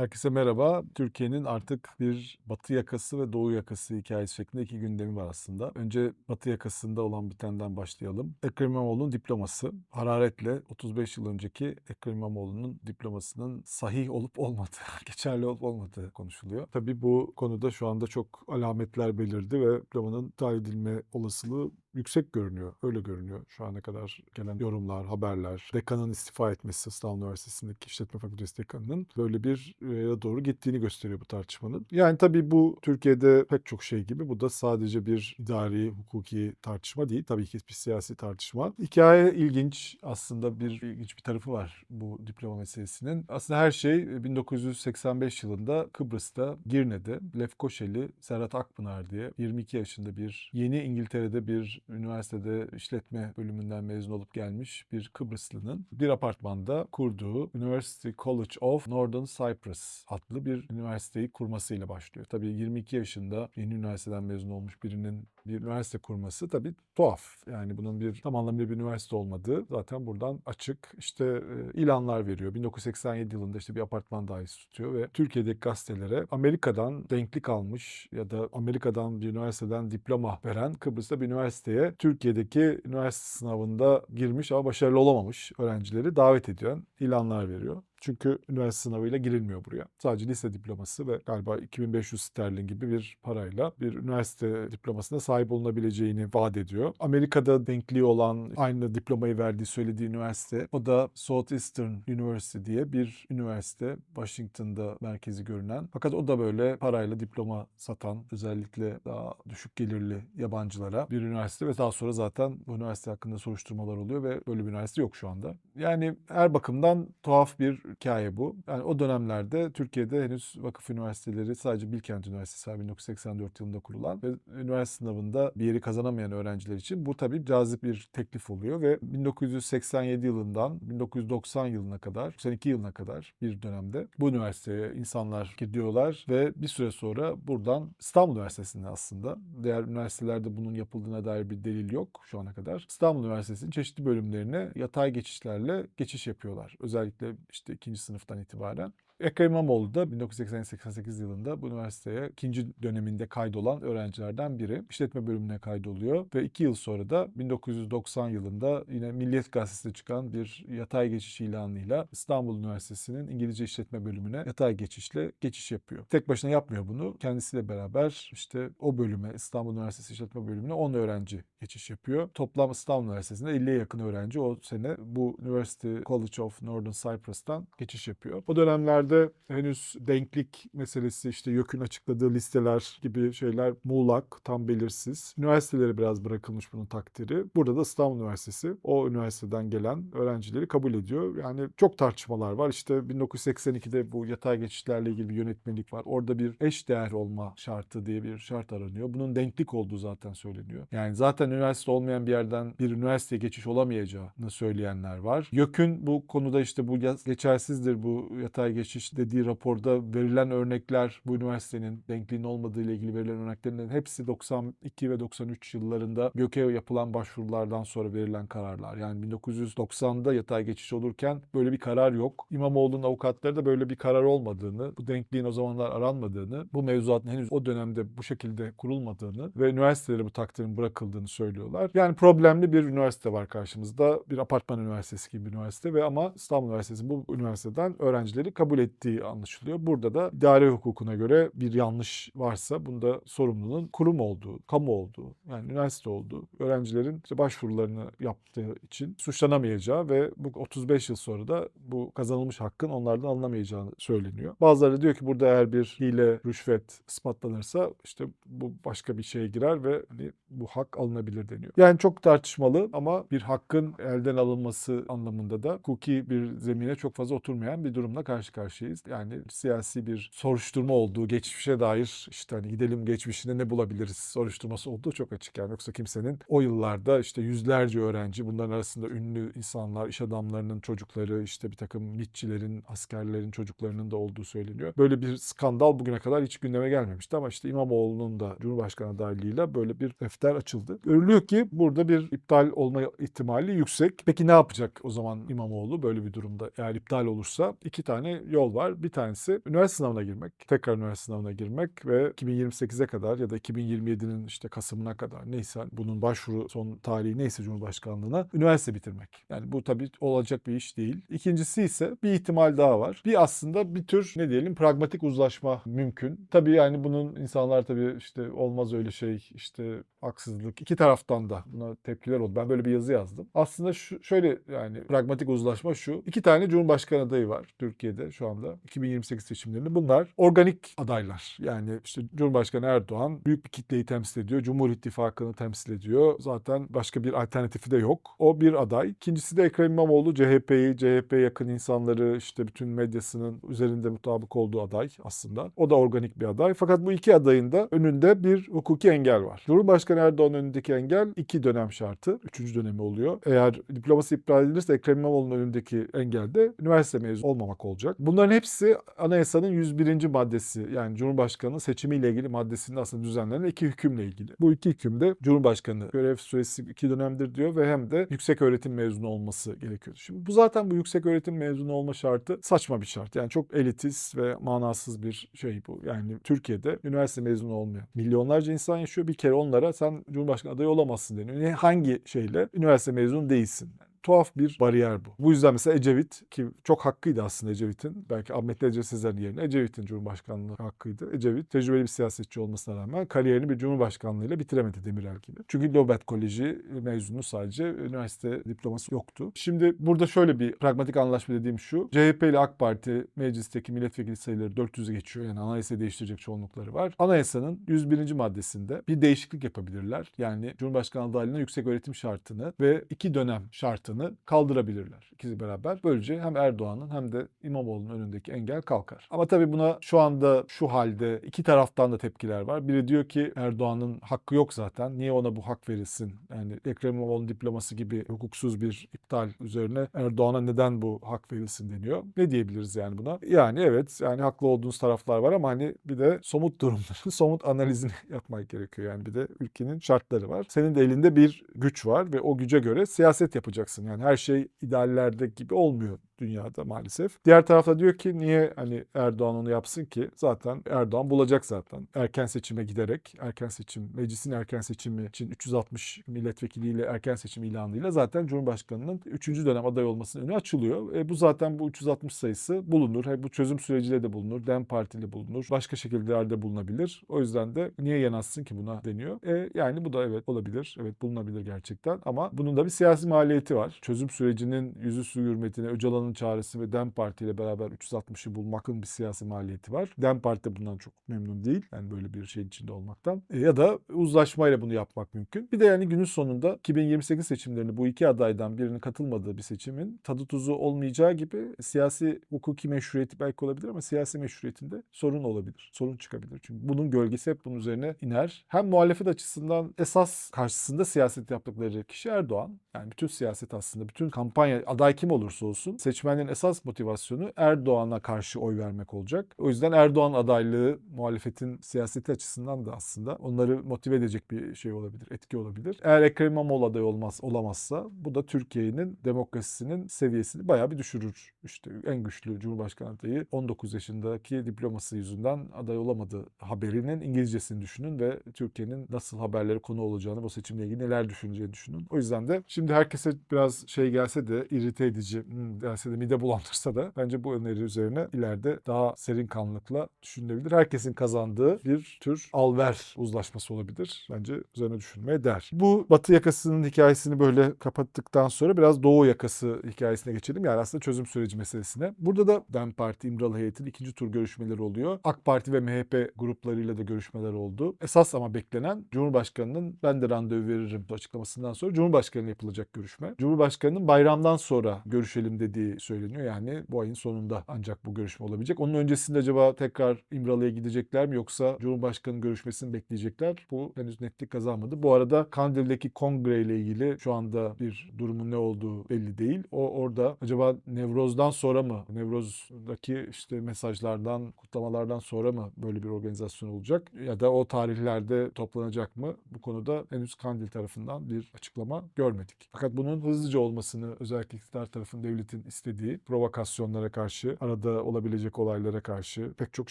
Herkese merhaba. Türkiye'nin artık bir batı yakası ve doğu yakası hikayesi şeklinde iki gündemi var aslında. Önce batı yakasında olan bitenden başlayalım. Ekrem İmamoğlu'nun diploması. Hararetle 35 yıl önceki Ekrem İmamoğlu'nun diplomasının sahih olup olmadığı, geçerli olup olmadığı konuşuluyor. Tabii bu konuda şu anda çok alametler belirdi ve diplomanın iptal edilme olasılığı yüksek görünüyor. Öyle görünüyor şu ana kadar gelen yorumlar, haberler. Dekanın istifa etmesi İstanbul Üniversitesi'ndeki işletme fakültesi dekanının böyle bir yere doğru gittiğini gösteriyor bu tartışmanın. Yani tabii bu Türkiye'de pek çok şey gibi bu da sadece bir idari, hukuki tartışma değil. Tabii ki bir siyasi tartışma. Hikaye ilginç. Aslında bir ilginç bir tarafı var bu diploma meselesinin. Aslında her şey 1985 yılında Kıbrıs'ta Girne'de Lefkoşeli Serhat Akpınar diye 22 yaşında bir yeni İngiltere'de bir üniversitede işletme bölümünden mezun olup gelmiş bir Kıbrıslı'nın bir apartmanda kurduğu University College of Northern Cyprus adlı bir üniversiteyi kurmasıyla başlıyor. Tabii 22 yaşında yeni üniversiteden mezun olmuş birinin bir üniversite kurması tabii tuhaf. Yani bunun bir tam anlamıyla bir üniversite olmadığı zaten buradan açık. İşte ilanlar veriyor. 1987 yılında işte bir apartman dairesi tutuyor ve Türkiye'deki gazetelere Amerika'dan denklik almış ya da Amerika'dan bir üniversiteden diploma veren Kıbrıs'ta bir üniversiteye Türkiye'deki üniversite sınavında girmiş ama başarılı olamamış öğrencileri davet ediyor. ilanlar veriyor. Çünkü üniversite sınavıyla girilmiyor buraya. Sadece lise diploması ve galiba 2500 sterlin gibi bir parayla bir üniversite diplomasına sahip olunabileceğini vaat ediyor. Amerika'da denkliği olan aynı diplomayı verdiği söylediği üniversite o da Southeastern University diye bir üniversite. Washington'da merkezi görünen. Fakat o da böyle parayla diploma satan özellikle daha düşük gelirli yabancılara bir üniversite ve daha sonra zaten bu üniversite hakkında soruşturmalar oluyor ve böyle bir üniversite yok şu anda. Yani her bakımdan tuhaf bir hikaye bu. Yani o dönemlerde Türkiye'de henüz vakıf üniversiteleri sadece Bilkent Üniversitesi 1984 yılında kurulan ve üniversite sınavında bir yeri kazanamayan öğrenciler için bu tabii cazip bir teklif oluyor ve 1987 yılından 1990 yılına kadar, 92 yılına kadar bir dönemde bu üniversiteye insanlar gidiyorlar ve bir süre sonra buradan İstanbul Üniversitesi'ne aslında diğer üniversitelerde bunun yapıldığına dair bir delil yok şu ana kadar. İstanbul Üniversitesi'nin çeşitli bölümlerine yatay geçişlerle geçiş yapıyorlar. Özellikle işte ikinci sınıftan itibaren. Ekrem İmamoğlu da 1988 yılında bu üniversiteye ikinci döneminde kaydolan öğrencilerden biri. İşletme bölümüne kaydoluyor ve iki yıl sonra da 1990 yılında yine Milliyet Gazetesi'nde çıkan bir yatay geçiş ilanıyla İstanbul Üniversitesi'nin İngilizce İşletme bölümüne yatay geçişle geçiş yapıyor. Tek başına yapmıyor bunu. Kendisiyle beraber işte o bölüme İstanbul Üniversitesi İşletme bölümüne 10 öğrenci geçiş yapıyor. Toplam İstanbul Üniversitesi'nde 50'ye yakın öğrenci o sene bu University College of Northern Cyprus'tan geçiş yapıyor. O dönemlerde dönemde henüz denklik meselesi işte YÖK'ün açıkladığı listeler gibi şeyler muğlak, tam belirsiz. Üniversitelere biraz bırakılmış bunun takdiri. Burada da İstanbul Üniversitesi o üniversiteden gelen öğrencileri kabul ediyor. Yani çok tartışmalar var. İşte 1982'de bu yatay geçişlerle ilgili bir yönetmelik var. Orada bir eş değer olma şartı diye bir şart aranıyor. Bunun denklik olduğu zaten söyleniyor. Yani zaten üniversite olmayan bir yerden bir üniversiteye geçiş olamayacağını söyleyenler var. YÖK'ün bu konuda işte bu geçersizdir bu yatay geçiş dediği raporda verilen örnekler bu üniversitenin denkliğinin olmadığı ile ilgili verilen örneklerin hepsi 92 ve 93 yıllarında GÖK'e yapılan başvurulardan sonra verilen kararlar. Yani 1990'da yatay geçiş olurken böyle bir karar yok. İmamoğlu'nun avukatları da böyle bir karar olmadığını, bu denkliğin o zamanlar aranmadığını, bu mevzuatın henüz o dönemde bu şekilde kurulmadığını ve üniversitelere bu takdirin bırakıldığını söylüyorlar. Yani problemli bir üniversite var karşımızda. Bir apartman üniversitesi gibi bir üniversite ve ama İstanbul Üniversitesi bu üniversiteden öğrencileri kabul ettiği anlaşılıyor. Burada da idare hukukuna göre bir yanlış varsa bunda sorumlunun kurum olduğu, kamu olduğu, yani üniversite olduğu, öğrencilerin işte başvurularını yaptığı için suçlanamayacağı ve bu 35 yıl sonra da bu kazanılmış hakkın onlardan alınamayacağı söyleniyor. Bazıları diyor ki burada eğer bir hile, rüşvet ispatlanırsa işte bu başka bir şeye girer ve hani bu hak alınabilir deniyor. Yani çok tartışmalı ama bir hakkın elden alınması anlamında da hukuki bir zemine çok fazla oturmayan bir durumla karşı karşıyayız. Yani siyasi bir soruşturma olduğu, geçmişe dair işte hani gidelim geçmişinde ne bulabiliriz soruşturması olduğu çok açık. Yani yoksa kimsenin o yıllarda işte yüzlerce öğrenci, bunların arasında ünlü insanlar, iş adamlarının çocukları, işte bir takım mitçilerin, askerlerin çocuklarının da olduğu söyleniyor. Böyle bir skandal bugüne kadar hiç gündeme gelmemişti ama işte İmamoğlu'nun da Cumhurbaşkanı adaylığıyla böyle bir defter açıldı. Görülüyor ki burada bir iptal olma ihtimali yüksek. Peki ne yapacak o zaman İmamoğlu böyle bir durumda? Eğer iptal olursa iki tane yol yol var. Bir tanesi üniversite sınavına girmek, tekrar üniversite sınavına girmek ve 2028'e kadar ya da 2027'nin işte Kasım'ına kadar neyse bunun başvuru son tarihi neyse Cumhurbaşkanlığına üniversite bitirmek. Yani bu tabii olacak bir iş değil. İkincisi ise bir ihtimal daha var. Bir aslında bir tür ne diyelim pragmatik uzlaşma mümkün. Tabii yani bunun insanlar tabii işte olmaz öyle şey işte haksızlık iki taraftan da buna tepkiler oldu. Ben böyle bir yazı yazdım. Aslında şu, şöyle yani pragmatik uzlaşma şu. iki tane Cumhurbaşkanı adayı var Türkiye'de şu anda 2028 seçimlerinde. Bunlar organik adaylar. Yani işte Cumhurbaşkanı Erdoğan büyük bir kitleyi temsil ediyor. Cumhur İttifakı'nı temsil ediyor. Zaten başka bir alternatifi de yok. O bir aday. İkincisi de Ekrem İmamoğlu CHP'yi, CHP yakın insanları işte bütün medyasının üzerinde mutabık olduğu aday aslında. O da organik bir aday. Fakat bu iki adayın da önünde bir hukuki engel var. Cumhurbaşkanı Erdoğan'ın önündeki engel iki dönem şartı. Üçüncü dönemi oluyor. Eğer diploması iptal edilirse Ekrem İmamoğlu'nun önündeki engel de üniversite mezunu olmamak olacak. Bunların hepsi anayasanın 101. maddesi yani Cumhurbaşkanı seçimiyle ilgili maddesinde aslında düzenlenen iki hükümle ilgili. Bu iki hükümde Cumhurbaşkanı görev süresi iki dönemdir diyor ve hem de yüksek öğretim mezunu olması gerekiyor. Şimdi bu zaten bu yüksek öğretim mezunu olma şartı saçma bir şart. Yani çok elitist ve manasız bir şey bu. Yani Türkiye'de üniversite mezunu olmuyor. Milyonlarca insan yaşıyor. Bir kere onlara sen Cumhurbaşkanı adayı olamazsın deniyor. Ne- Hangi şeyle? Üniversite mezunu değilsin tuhaf bir bariyer bu. Bu yüzden mesela Ecevit ki çok hakkıydı aslında Ecevit'in. Belki Ahmet Necdet Sezer'in yerine Ecevit'in Cumhurbaşkanlığı hakkıydı. Ecevit tecrübeli bir siyasetçi olmasına rağmen kariyerini bir Cumhurbaşkanlığıyla bitiremedi Demirel gibi. Çünkü Lobet Koleji mezunu sadece üniversite diploması yoktu. Şimdi burada şöyle bir pragmatik anlaşma dediğim şu. CHP ile AK Parti meclisteki milletvekili sayıları 400'ü geçiyor. Yani anayasayı değiştirecek çoğunlukları var. Anayasanın 101. maddesinde bir değişiklik yapabilirler. Yani Cumhurbaşkanı adaylığına yüksek öğretim şartını ve iki dönem şartını kaldırabilirler. İkisi beraber. Böylece hem Erdoğan'ın hem de İmamoğlu'nun önündeki engel kalkar. Ama tabii buna şu anda şu halde iki taraftan da tepkiler var. Biri diyor ki Erdoğan'ın hakkı yok zaten. Niye ona bu hak verilsin? Yani Ekrem İmamoğlu'nun diploması gibi hukuksuz bir iptal üzerine Erdoğan'a neden bu hak verilsin deniyor. Ne diyebiliriz yani buna? Yani evet yani haklı olduğunuz taraflar var ama hani bir de somut durumların somut analizini yapmak gerekiyor. Yani bir de ülkenin şartları var. Senin de elinde bir güç var ve o güce göre siyaset yapacaksın. Yani her şey ideallerde gibi olmuyor dünyada maalesef. Diğer tarafta diyor ki niye hani Erdoğan onu yapsın ki? Zaten Erdoğan bulacak zaten. Erken seçime giderek, erken seçim, meclisin erken seçimi için 360 milletvekiliyle erken seçim ilanıyla zaten Cumhurbaşkanı'nın 3. dönem aday olmasının önü açılıyor. E bu zaten bu 360 sayısı bulunur. He, bu çözüm süreciyle de bulunur. DEM Partili bulunur. Başka şekillerde bulunabilir. O yüzden de niye yanaşsın ki buna deniyor. E yani bu da evet olabilir. Evet bulunabilir gerçekten. Ama bunun da bir siyasi maliyeti var. Çözüm sürecinin yüzü su hürmetine Öcalan'ın çağrısı ve DEM Parti ile beraber 360'ı bulmakın bir siyasi maliyeti var. DEM Parti bundan çok memnun değil. Yani böyle bir şeyin içinde olmaktan. E, ya da uzlaşmayla bunu yapmak mümkün. Bir de yani günün sonunda 2028 seçimlerinde bu iki adaydan birinin katılmadığı bir seçimin tadı tuzu olmayacağı gibi siyasi hukuki meşruiyeti belki olabilir ama siyasi meşruiyetinde sorun olabilir. Sorun çıkabilir. Çünkü bunun gölgesi hep bunun üzerine iner. Hem muhalefet açısından esas karşısında siyaset yaptıkları kişi Erdoğan. Yani bütün siyaset aslında, bütün kampanya aday kim olursa olsun seçmenlerin esas motivasyonu Erdoğan'a karşı oy vermek olacak. O yüzden Erdoğan adaylığı muhalefetin siyaseti açısından da aslında onları motive edecek bir şey olabilir, etki olabilir. Eğer Ekrem İmamoğlu aday olmaz, olamazsa bu da Türkiye'nin demokrasisinin seviyesini bayağı bir düşürür. İşte en güçlü Cumhurbaşkanı adayı 19 yaşındaki diploması yüzünden aday olamadı haberinin İngilizcesini düşünün ve Türkiye'nin nasıl haberleri konu olacağını, bu seçimle ilgili neler düşüneceğini düşünün. O yüzden de şimdi herkese biraz şey gelse de irite edici, hmm, gelse de mide bulandırsa da bence bu öneri üzerine ileride daha serin kanlılıkla düşünülebilir. Herkesin kazandığı bir tür alver uzlaşması olabilir. Bence üzerine düşünmeye değer. Bu Batı yakasının hikayesini böyle kapattıktan sonra biraz Doğu yakası hikayesine geçelim. Yani aslında çözüm süreci meselesine. Burada da DEM Parti İmralı heyetinin ikinci tur görüşmeleri oluyor. AK Parti ve MHP gruplarıyla da görüşmeler oldu. Esas ama beklenen Cumhurbaşkanı'nın ben de randevu veririm açıklamasından sonra Cumhurbaşkanı yapılacak görüşme. Cumhurbaşkanı'nın bayramdan sonra görüşelim dediği söyleniyor. Yani bu ayın sonunda ancak bu görüşme olabilecek. Onun öncesinde acaba tekrar İmralı'ya gidecekler mi yoksa Cumhurbaşkanı görüşmesini bekleyecekler? Bu henüz netlik kazanmadı. Bu arada Kandil'deki kongre ile ilgili şu anda bir durumun ne olduğu belli değil. O orada acaba Nevroz'dan sonra mı? Nevroz'daki işte mesajlardan, kutlamalardan sonra mı böyle bir organizasyon olacak? Ya da o tarihlerde toplanacak mı? Bu konuda henüz Kandil tarafından bir açıklama görmedik. Pratik. Fakat bunun hızlıca olmasını özellikle iktidar tarafın devletin istediği provokasyonlara karşı, arada olabilecek olaylara karşı pek çok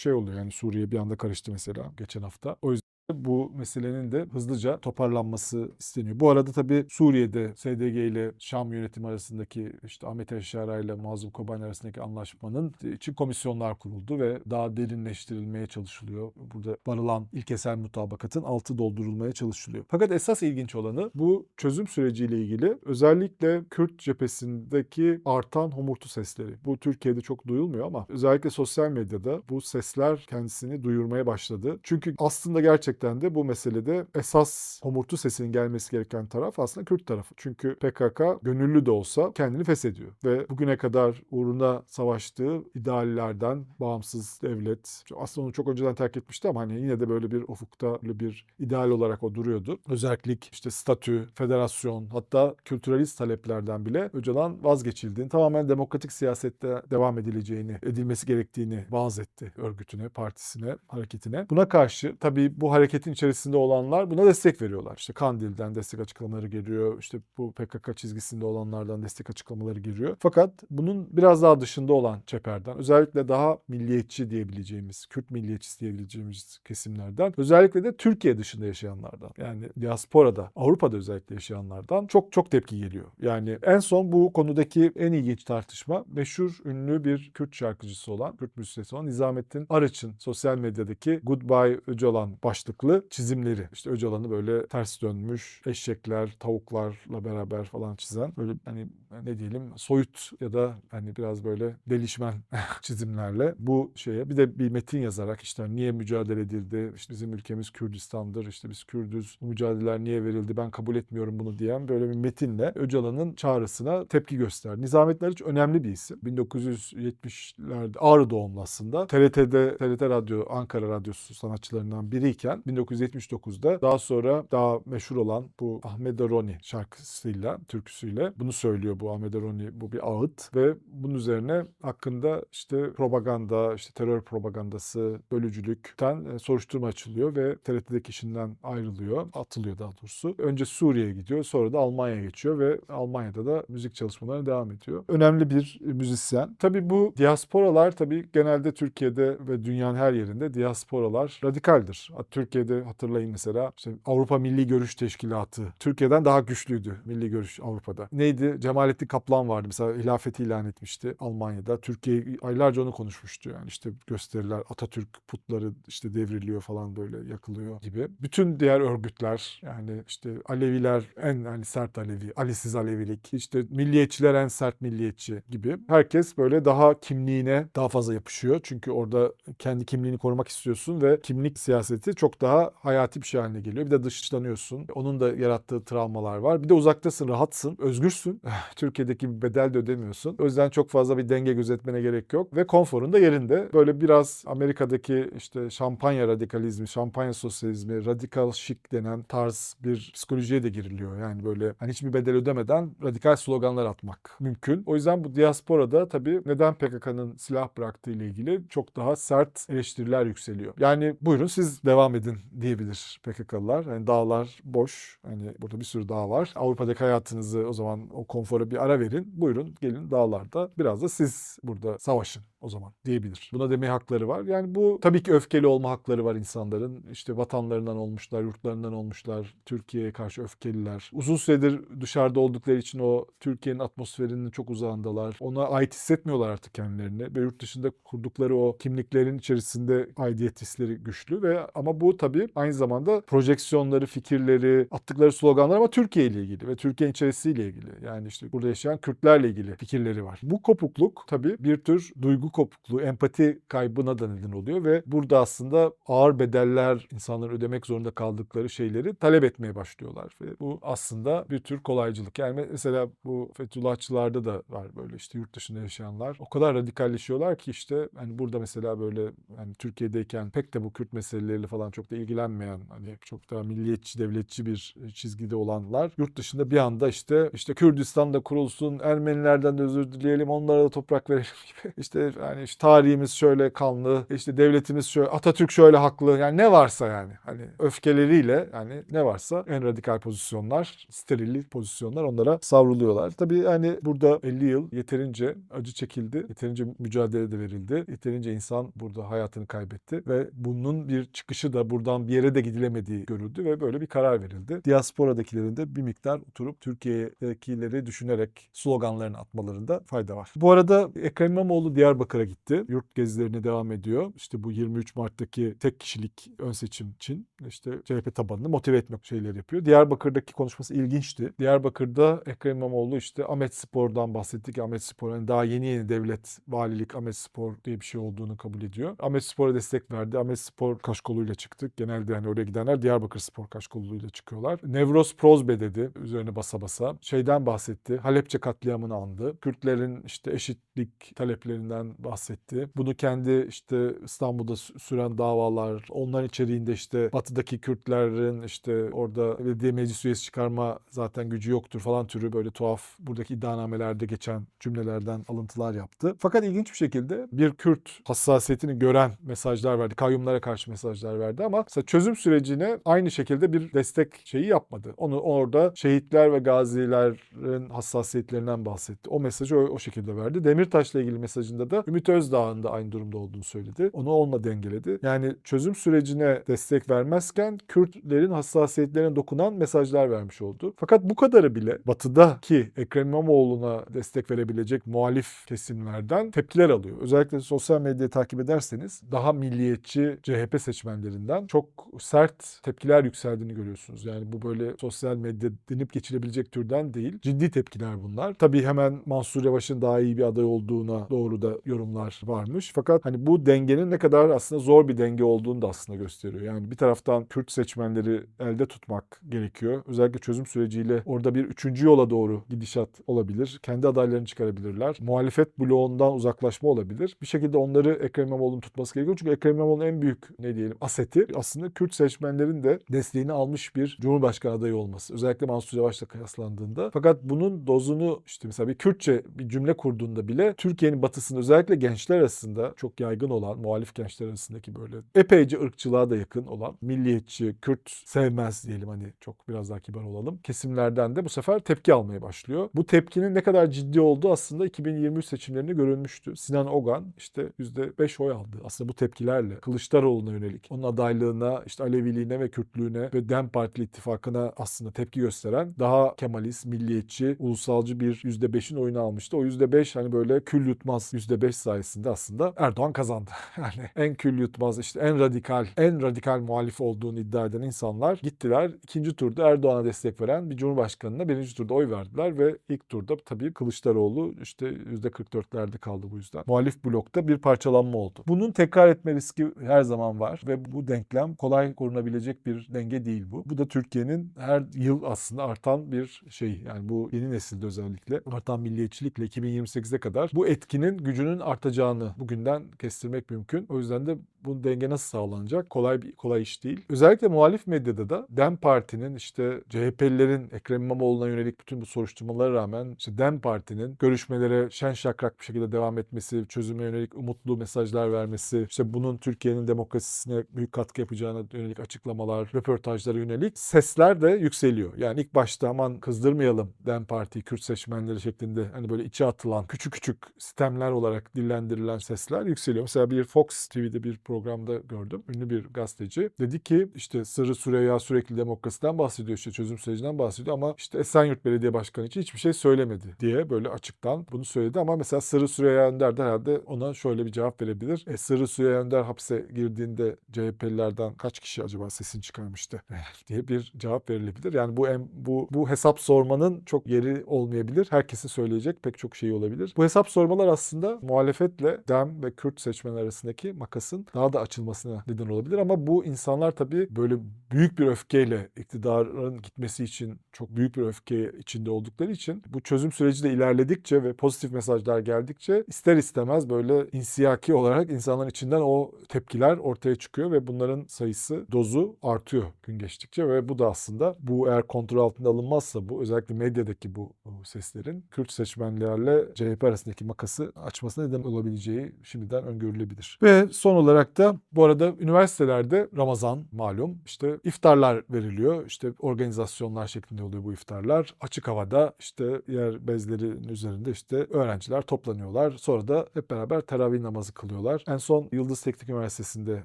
şey oluyor. Yani Suriye bir anda karıştı mesela geçen hafta. O yüzden bu meselenin de hızlıca toparlanması isteniyor. Bu arada tabii Suriye'de SDG ile Şam yönetimi arasındaki işte Ahmet Eşara ile Mazlum Kobani arasındaki anlaşmanın için komisyonlar kuruldu ve daha derinleştirilmeye çalışılıyor. Burada varılan ilkesel mutabakatın altı doldurulmaya çalışılıyor. Fakat esas ilginç olanı bu çözüm süreciyle ilgili özellikle Kürt cephesindeki artan homurtu sesleri. Bu Türkiye'de çok duyulmuyor ama özellikle sosyal medyada bu sesler kendisini duyurmaya başladı. Çünkü aslında gerçekten gerçekten de bu meselede esas homurtu sesinin gelmesi gereken taraf aslında Kürt tarafı. Çünkü PKK gönüllü de olsa kendini feshediyor. Ve bugüne kadar uğruna savaştığı ideallerden bağımsız devlet. Aslında onu çok önceden terk etmişti ama hani yine de böyle bir ufukta böyle bir ideal olarak o duruyordu. Özellik, işte statü, federasyon hatta kültüralist taleplerden bile Öcalan vazgeçildiğini, tamamen demokratik siyasette devam edileceğini, edilmesi gerektiğini vaaz etti örgütüne, partisine, hareketine. Buna karşı tabii bu hareket hareketin içerisinde olanlar buna destek veriyorlar. İşte Kandil'den destek açıklamaları geliyor. İşte bu PKK çizgisinde olanlardan destek açıklamaları geliyor. Fakat bunun biraz daha dışında olan çeperden özellikle daha milliyetçi diyebileceğimiz, Kürt milliyetçisi diyebileceğimiz kesimlerden özellikle de Türkiye dışında yaşayanlardan yani diasporada, Avrupa'da özellikle yaşayanlardan çok çok tepki geliyor. Yani en son bu konudaki en ilginç tartışma meşhur ünlü bir Kürt şarkıcısı olan, Kürt müzisyeni olan Nizamettin Arıç'ın sosyal medyadaki Goodbye Öcalan başlıklı farklı çizimleri. İşte Öcalan'ı böyle ters dönmüş eşekler, tavuklarla beraber falan çizen böyle hani ne diyelim soyut ya da hani biraz böyle delişmen çizimlerle bu şeye bir de bir metin yazarak işte niye mücadele edildi? İşte bizim ülkemiz Kürdistan'dır. işte biz Kürdüz. Bu mücadeleler niye verildi? Ben kabul etmiyorum bunu diyen böyle bir metinle Öcalan'ın çağrısına tepki gösterdi. Nizamettin Arıç önemli bir isim. 1970'lerde Ağrı doğumlu aslında. TRT'de TRT Radyo Ankara Radyosu sanatçılarından biriyken 1979'da daha sonra daha meşhur olan bu Ahmet Aroni şarkısıyla, türküsüyle bunu söylüyor bu Ahmet Aroni bu bir ağıt ve bunun üzerine hakkında işte propaganda, işte terör propagandası, bölücülükten e, soruşturma açılıyor ve TRT'deki işinden ayrılıyor, atılıyor daha doğrusu. Önce Suriye'ye gidiyor, sonra da Almanya'ya geçiyor ve Almanya'da da müzik çalışmalarına devam ediyor. Önemli bir müzisyen. Tabii bu diasporalar tabii genelde Türkiye'de ve dünyanın her yerinde diasporalar radikaldir. Türkiye Türkiye'de hatırlayın mesela işte Avrupa Milli Görüş Teşkilatı Türkiye'den daha güçlüydü Milli Görüş Avrupa'da. Neydi? Cemalettin Kaplan vardı mesela hilafeti ilan etmişti Almanya'da. Türkiye aylarca onu konuşmuştu yani işte gösteriler Atatürk putları işte devriliyor falan böyle yakılıyor gibi. Bütün diğer örgütler yani işte Aleviler en hani sert Alevi, Alisiz Alevilik, işte milliyetçiler en sert milliyetçi gibi. Herkes böyle daha kimliğine daha fazla yapışıyor. Çünkü orada kendi kimliğini korumak istiyorsun ve kimlik siyaseti çok daha hayati bir şey haline geliyor. Bir de dışlanıyorsun. Onun da yarattığı travmalar var. Bir de uzaktasın, rahatsın, özgürsün. Türkiye'deki bir bedel de ödemiyorsun. O yüzden çok fazla bir denge gözetmene gerek yok. Ve konforun da yerinde. Böyle biraz Amerika'daki işte şampanya radikalizmi, şampanya sosyalizmi, radikal şık denen tarz bir psikolojiye de giriliyor. Yani böyle hani hiçbir bedel ödemeden radikal sloganlar atmak mümkün. O yüzden bu diasporada tabii neden PKK'nın silah bıraktığı ile ilgili çok daha sert eleştiriler yükseliyor. Yani buyurun siz devam edin diyebilir PKK'lılar. Yani dağlar boş. Hani burada bir sürü dağ var. Avrupa'daki hayatınızı o zaman o konfora bir ara verin. Buyurun gelin dağlarda biraz da siz burada savaşın o zaman diyebilir. Buna demeye hakları var. Yani bu tabii ki öfkeli olma hakları var insanların. İşte vatanlarından olmuşlar, yurtlarından olmuşlar. Türkiye'ye karşı öfkeliler. Uzun süredir dışarıda oldukları için o Türkiye'nin atmosferinin çok uzağındalar. Ona ait hissetmiyorlar artık kendilerini. Ve yurt dışında kurdukları o kimliklerin içerisinde aidiyet hisleri güçlü ve ama bu tabii aynı zamanda projeksiyonları, fikirleri, attıkları sloganlar ama Türkiye ile ilgili ve Türkiye'nin içerisiyle ilgili. Yani işte burada yaşayan Kürtlerle ilgili fikirleri var. Bu kopukluk tabii bir tür duygu kopukluğu, empati kaybına da neden oluyor ve burada aslında ağır bedeller insanların ödemek zorunda kaldıkları şeyleri talep etmeye başlıyorlar. Ve bu aslında bir tür kolaycılık. Yani mesela bu Fethullahçılarda da var böyle işte yurt dışında yaşayanlar. O kadar radikalleşiyorlar ki işte hani burada mesela böyle hani Türkiye'deyken pek de bu Kürt meseleleriyle falan çok da ilgilenmeyen hani çok da milliyetçi devletçi bir çizgide olanlar yurt dışında bir anda işte işte Kürdistan da kurulsun Ermenilerden de özür dileyelim onlara da toprak verelim gibi işte yani işte tarihimiz şöyle kanlı işte devletimiz şöyle Atatürk şöyle haklı yani ne varsa yani hani öfkeleriyle yani ne varsa en radikal pozisyonlar steril pozisyonlar onlara savruluyorlar. Tabii yani burada 50 yıl yeterince acı çekildi. Yeterince mücadele de verildi. Yeterince insan burada hayatını kaybetti ve bunun bir çıkışı da buradan bir yere de gidilemediği görüldü ve böyle bir karar verildi. Diasporadakilerin de bir miktar oturup Türkiye'dekileri düşünerek sloganlarını atmalarında fayda var. Bu arada Ekrem İmamoğlu Diyarbakır'a gitti. Yurt gezilerine devam ediyor. İşte bu 23 Mart'taki tek kişilik ön seçim için işte CHP tabanını motive etmek şeyleri yapıyor. Diyarbakır'daki konuşması ilginçti. Diyarbakır'da Ekrem İmamoğlu işte Ahmet Spor'dan bahsetti ki Ahmet Spor hani daha yeni yeni devlet, valilik Ahmet Spor diye bir şey olduğunu kabul ediyor. Ahmet Spor'a destek verdi. Ahmet Spor kaşkoluyla çıktık. Genelde hani oraya gidenler Diyarbakır Spor kaşkoluyla çıkıyorlar. Nevroz Prozbe dedi üzerine basa basa. Şeyden bahsetti. Halepçe katliamını andı. Kürtlerin işte eşitlik taleplerinden bahsetti. Bunu kendi işte İstanbul'da sü- süren davalar, onların içeriğinde işte batıdaki Kürtlerin işte orada belediye meclis üyesi çıkarma zaten gücü yoktur falan türü böyle tuhaf buradaki iddianamelerde geçen cümlelerden alıntılar yaptı. Fakat ilginç bir şekilde bir Kürt hassasiyetini gören mesajlar verdi. Kayyumlara karşı mesajlar verdi mesela çözüm sürecine aynı şekilde bir destek şeyi yapmadı. Onu orada şehitler ve gazilerin hassasiyetlerinden bahsetti. O mesajı o, o şekilde verdi. Demirtaş'la ilgili mesajında da Ümit Özdağ'ın da aynı durumda olduğunu söyledi. Onu onunla dengeledi. Yani çözüm sürecine destek vermezken Kürtlerin hassasiyetlerine dokunan mesajlar vermiş oldu. Fakat bu kadarı bile batıdaki Ekrem İmamoğlu'na destek verebilecek muhalif kesimlerden tepkiler alıyor. Özellikle sosyal medyayı takip ederseniz daha milliyetçi CHP seçmenlerinden çok sert tepkiler yükseldiğini görüyorsunuz. Yani bu böyle sosyal medya denip geçilebilecek türden değil. Ciddi tepkiler bunlar. Tabii hemen Mansur Yavaş'ın daha iyi bir aday olduğuna doğru da yorumlar varmış. Fakat hani bu dengenin ne kadar aslında zor bir denge olduğunu da aslında gösteriyor. Yani bir taraftan Kürt seçmenleri elde tutmak gerekiyor. Özellikle çözüm süreciyle orada bir üçüncü yola doğru gidişat olabilir. Kendi adaylarını çıkarabilirler. Muhalefet bloğundan uzaklaşma olabilir. Bir şekilde onları Ekrem İmamoğlu'nun tutması gerekiyor. Çünkü Ekrem İmamoğlu'nun en büyük ne diyelim aseti aslında Kürt seçmenlerin de desteğini almış bir Cumhurbaşkanı adayı olması. Özellikle Mansur Yavaş'la kıyaslandığında. Fakat bunun dozunu işte mesela bir Kürtçe bir cümle kurduğunda bile Türkiye'nin batısında özellikle gençler arasında çok yaygın olan muhalif gençler arasındaki böyle epeyce ırkçılığa da yakın olan milliyetçi, Kürt sevmez diyelim hani çok biraz daha kibar olalım. Kesimlerden de bu sefer tepki almaya başlıyor. Bu tepkinin ne kadar ciddi olduğu aslında 2023 seçimlerinde görülmüştü. Sinan Ogan işte %5 oy aldı. Aslında bu tepkilerle Kılıçdaroğlu'na yönelik onun adaylığına, işte Aleviliğine ve Kürtlüğüne ve DEM Partili ittifakına aslında tepki gösteren daha Kemalist, milliyetçi, ulusalcı bir %5'in oyunu almıştı. O %5 hani böyle kül yutmaz %5 sayesinde aslında Erdoğan kazandı. Yani en kül yutmaz işte en radikal, en radikal muhalif olduğunu iddia eden insanlar gittiler. ikinci turda Erdoğan'a destek veren bir cumhurbaşkanına birinci turda oy verdiler ve ilk turda tabii Kılıçdaroğlu işte %44'lerde kaldı bu yüzden. Muhalif blokta bir parçalanma oldu. Bunun tekrar etme riski her zaman var ve bu denklem kolay korunabilecek bir denge değil bu. Bu da Türkiye'nin her yıl aslında artan bir şey. Yani bu yeni nesilde özellikle artan milliyetçilikle 2028'e kadar bu etkinin gücünün artacağını bugünden kestirmek mümkün. O yüzden de bu denge nasıl sağlanacak? Kolay bir kolay iş değil. Özellikle muhalif medyada da DEM Parti'nin işte CHP'lilerin Ekrem İmamoğlu'na yönelik bütün bu soruşturmalara rağmen işte DEM Parti'nin görüşmelere şen şakrak bir şekilde devam etmesi, çözüme yönelik umutlu mesajlar vermesi, işte bunun Türkiye'nin demokrasisine büyük katkı yapacağına yönelik açıklamalar, röportajlara yönelik sesler de yükseliyor. Yani ilk başta aman kızdırmayalım DEM Parti, Kürt seçmenleri şeklinde hani böyle içe atılan küçük küçük sistemler olarak dillendirilen sesler yükseliyor. Mesela bir Fox TV'de bir programda gördüm. Ünlü bir gazeteci. Dedi ki işte Sırrı Süreyya sürekli demokrasiden bahsediyor işte çözüm sürecinden bahsediyor ama işte Esenyurt Belediye Başkanı için hiçbir şey söylemedi diye böyle açıktan bunu söyledi ama mesela Sırrı Süreyya Önder de herhalde ona şöyle bir cevap verebilir. E, Sırrı Süreyya Önder hapse girdiğinde CHP'lilerden kaç kişi acaba sesini çıkarmıştı diye bir cevap verilebilir. Yani bu bu bu hesap sormanın çok yeri olmayabilir. Herkesin söyleyecek pek çok şey olabilir. Bu hesap sormalar aslında muhalefetle DEM ve Kürt seçmenler arasındaki makasın daha da açılmasına neden olabilir ama bu insanlar tabii böyle büyük bir öfkeyle iktidarın gitmesi için çok büyük bir öfke içinde oldukları için bu çözüm süreci de ilerledikçe ve pozitif mesajlar geldikçe ister istemez böyle insiyaki olarak insanların içinden o tepkiler ortaya çıkıyor ve bunların sayısı, dozu artıyor gün geçtikçe ve bu da aslında bu eğer kontrol altında alınmazsa bu özellikle medyadaki bu, bu seslerin Kürt seçmenlerle CHP arasındaki makası açmasına neden olabileceği şimdiden öngörülebilir. Ve son olarak da bu arada üniversitelerde Ramazan malum işte iftarlar veriliyor. İşte organizasyonlar şeklinde oluyor bu iftarlar. Açık havada işte yer bezlerin üzerinde işte öğrenciler toplanıyorlar. Sonra da hep beraber teravih namazı kılıyorlar. En son Yıldız Teknik Üniversitesi'nde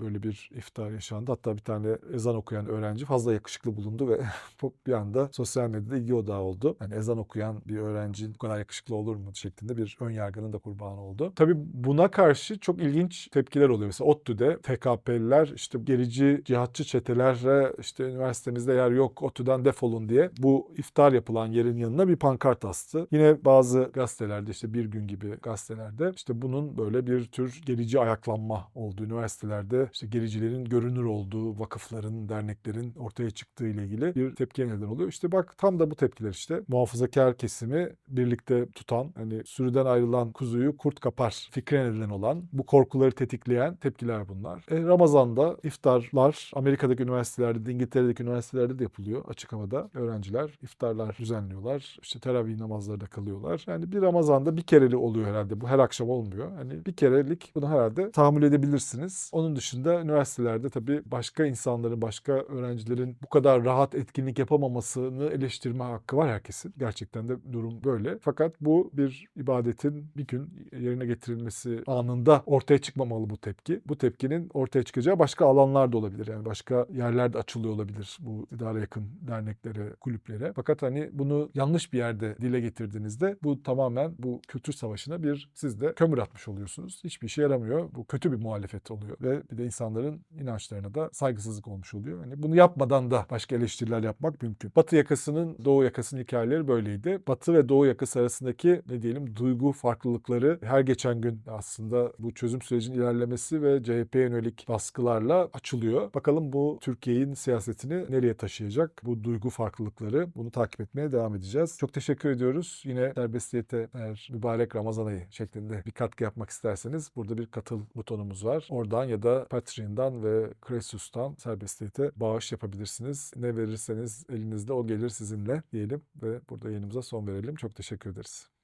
böyle bir iftar yaşandı. Hatta bir tane ezan okuyan öğrenci fazla yakışıklı bulundu ve bir anda sosyal medyada ilgi odağı oldu. Yani ezan okuyan bir öğrenci bu kadar yakışıklı olur mu şeklinde bir ön yargının da kurbanı oldu. Tabii buna karşı çok ilginç tepkiler oluyor. Mesela ODTÜ'de TKP'liler işte gerici cihatçı çetelere işte üniversitemizde yer yok ODTÜ'den defolun diye bu iftar yapılan yerin yanına bir pankart astı. Yine bazı gazetelerde işte bir gün gibi gazetelerde işte bunun böyle bir tür gerici ayaklanma olduğu üniversitelerde işte gericilerin görünür olduğu vakıfların, derneklerin ortaya çıktığı ile ilgili bir tepkiye neden oluyor. İşte bak tam da bu tepkiler işte muhafazakar kesimi birlikte tutan hani sürüden ayrılan kuzuyu kurt kapar fikrine neden olan bu korkuları tetikleyen tepkiler bunlar. E, Ramazan'da iftarlar Amerika'daki üniversitelerde, İngiltere'deki üniversitelerde de yapılıyor açık havada. Öğrenciler iftarlar düzenliyorlar. İşte teravih namazları da kılıyorlar. Yani bir Ramazan'da bir kereli oluyor herhalde. Bu her akşam olmuyor. Hani bir kerelik bunu herhalde tahammül edebilirsiniz. Onun dışında üniversitelerde tabii başka insanların, başka öğrencilerin bu kadar rahat etkinlik yapamamasını eleştirme hakkı var herkesin. Gerçekten de durum böyle. Fakat bu bir ibadetin bir gün yerine getirilmesi anında ortaya çıkmamalı bu tepki. Bu tepkinin ortaya çıkacağı başka alanlar da olabilir. Yani başka yerlerde açılıyor olabilir bu idare yakın derneklere, kulüplere. Fakat hani bunu yanlış bir yerde dile getirdiğinizde bu tamamen bu kültür savaşına bir siz de kömür atmış oluyorsunuz. Hiçbir işe yaramıyor. Bu kötü bir muhalefet oluyor ve bir de insanların inançlarına da saygısızlık olmuş oluyor. Hani bunu yapmadan da başka eleştiriler yapmak mümkün. Batı yakasının, Doğu yakasının hikayeleri böyleydi. Batı ve Doğu yakası arasındaki ne diyelim duygu farklılıkları her geçen gün aslında bu çözüm sürecinin ilerlemesi ve CHP'ye yönelik baskılarla açılıyor. Bakalım bu Türkiye'nin siyasetini nereye taşıyacak? Bu duygu farklılıkları bunu takip etmeye devam edeceğiz. Çok teşekkür ediyoruz. Yine serbestiyete eğer mübarek Ramazan ayı şeklinde bir katkı yapmak isterseniz burada bir katıl butonumuz var. Oradan ya da Patreon'dan ve Kresus'tan serbestiyete bağış yapabilirsiniz. Ne verirseniz elinizde o gelir sizinle diyelim ve burada yayınımıza son verelim. Çok teşekkür ederiz.